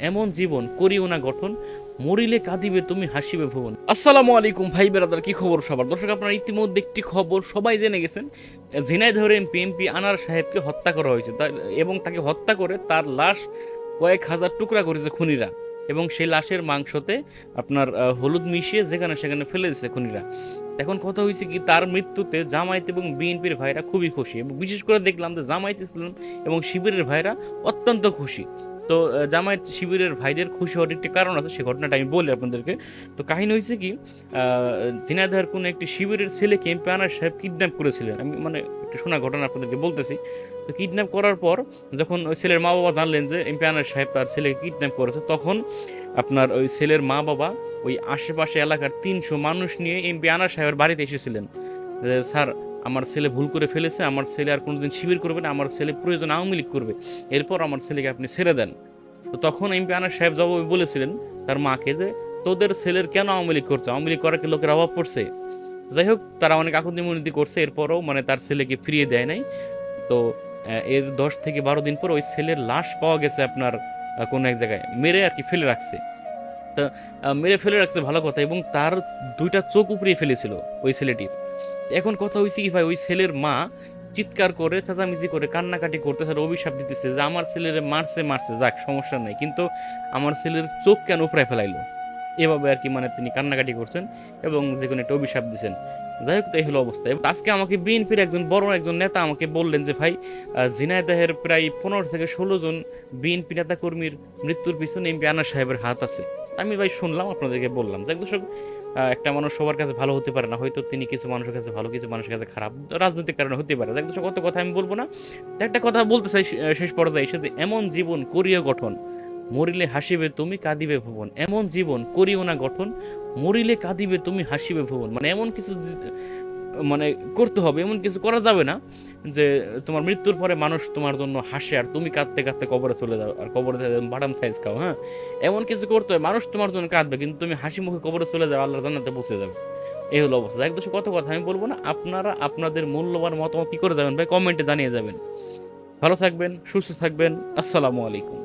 এমন জীবন করিও না গঠন, মরিলে কাঁদিবে তুমি, হাসিবে ভুবন। আসসালামু আলাইকুম ভাই বেরাদার, কি খবর সবার? দর্শক, আপনারা ইতিমধ্যে একটি খবর সবাই জেনে গেছেন। ঝিনাইদহের এমপি এমপি আনার সাহেবকে হত্যা করা হয়েছে। এবং তাকে হত্যা করে তার লাশ কয়েক হাজার টুকরা করেছে খুনিরা। এবং সেই লাশের মাংসতে আপনার হলুদ মিশিয়ে যেখানে সেখানে ফেলে দিয়েছে খুনিরা। এখন কথা হয়েছে কি, তার মৃত্যুতে জামায়াত এবং বিএনপির ভাইরা খুবই খুশি। এবং বিশেষ করে দেখলাম যে জামায়াত ইসলাম এবং শিবিরের ভাইরা অত্যন্ত খুশি। তো জামায়াত শিবিরের ভাইদের খুশি হওয়ার একটি কারণ আছে, সে ঘটনাটা আমি বলি আপনাদেরকে। তো কাহিনী হয়েছে কি ঝিনাইদহের কোনো একটি শিবিরের ছেলেকে এমপি আনার সাহেব কিডন্যাপ করেছিলেন। আমি মানে একটু শোনা ঘটনা আপনাদেরকে বলতেছি। তো কিডন্যাপ করার পর যখন ওই ছেলের মা বাবা জানলেন যে এমপি আনার সাহেব তার ছেলেকে কিডন্যাপ করেছে, তখন আপনার ওই ছেলের মা বাবা ওই আশেপাশে এলাকার তিনশো মানুষ নিয়ে এমপি আনার সাহেবের বাড়িতে এসেছিলেন। স্যার আমার ছেলে ভুল করে ফেলেছে, আমার ছেলে আর কোনোদিন শিবির করবে না, আমার ছেলে প্রয়োজন আওয়ামী লীগ করবে। এরপর আমার ছেলেকে আপনি ছেড়ে দেন। তো তখন এমপি আনার সাহেব জবাবে বলেছিলেন তার মাকে যে, তোদের ছেলের কেন আওয়ামী লীগ করছে? আওয়ামী লীগ করার কি লোকের অভাব পড়ছে। যাই হোক, তারা অনেক আকুতি মিনতি করছে, এরপরও মানে তার ছেলেকে ফিরিয়ে দেয় নাই। তো এর দশ থেকে বারো দিন পর ওই ছেলের লাশ পাওয়া গেছে আপনার কোনো এক জায়গায়। মেরে আর কি ফেলে রাখছে। তা মেরে ফেলে রাখছে ভালো কথা এবং তার দুইটা চোখ উপড়িয়ে ফেলেছিল ওই ছেলেটির। এখন কথা হয়েছে কি ভাই, ওই ছেলের মা চিৎকার করে, চেঁচামেচি করে, কান্নাকাটি করতে তার অভিশাপ দিতেছে যে আমার ছেলের মারছে মারছে, যাক, সমস্যা নেই। কিন্তু আমার ছেলের চোখ কেন উপড়ায় ফেলাইলো? এভাবে আর কি মানে তিনি কান্নাকাটি করছেন এবং যে কোনো একটা অভিশাপ দিচ্ছেন যাই হোক, এই হলো অবস্থা। আজকে আমাকে বিএনপির একজন বড় একজন নেতা আমাকে বললেন যে, ভাই ঝিনাইদহের প্রায় পনেরো থেকে ষোলো জন বিএনপি নেতা কর্মীর মৃত্যুর পিছনে এমপি আনার সাহেবের হাত আছে। আমি ভাই শুনলাম, আপনাদেরকে বললাম। যাক, দর্শক একটা মানুষ সবার কাছে ভালো হতে পারে না, হয়তো তিনি কিছু মানুষের কাছে ভালো, কিছু মানুষের কাছে খারাপ। রাজনৈতিক কারণে হতে পারে। যাক কত কথা আমি বলব না। একটা কথা বলতে চাই শেষ পর্যায়ে এসে যে এমন জীবন করিয়া গঠন, মরিলে হাসিবে তুমি, কাঁদিবে ভুবন। এমন জীবন করিও না গঠন, মরিলে কাঁদিবে তুমি, হাসিবে ভুবন। মানে এমন কিছু মানে করতে হবে, এমন কিছু করা যাবে না যে তোমার মৃত্যুর পরে মানুষ তোমার জন্য হাসে আর তুমি কাঁদতে কাঁদতে কবরে চলে যাও আর কবরে বাদাম সাইজ খাও হ্যাঁ? এমন কিছু করতে হয়, মানুষ তোমার জন্য কাঁদবে কিন্তু তুমি হাসি মুখে কবরে চলে যাও আল্লাহ জান্নাতে পৌঁছে যাবে। এই হলো অবস্থা। একদম কত কথা আমি বলব না, আপনারা আপনাদের মূল্যবান মতামত কি করে যাবেন ভাই? কমেন্টে জানিয়ে যাবেন। ভালো থাকবেন, সুস্থ থাকবেন, আসসালামু আলাইকুম।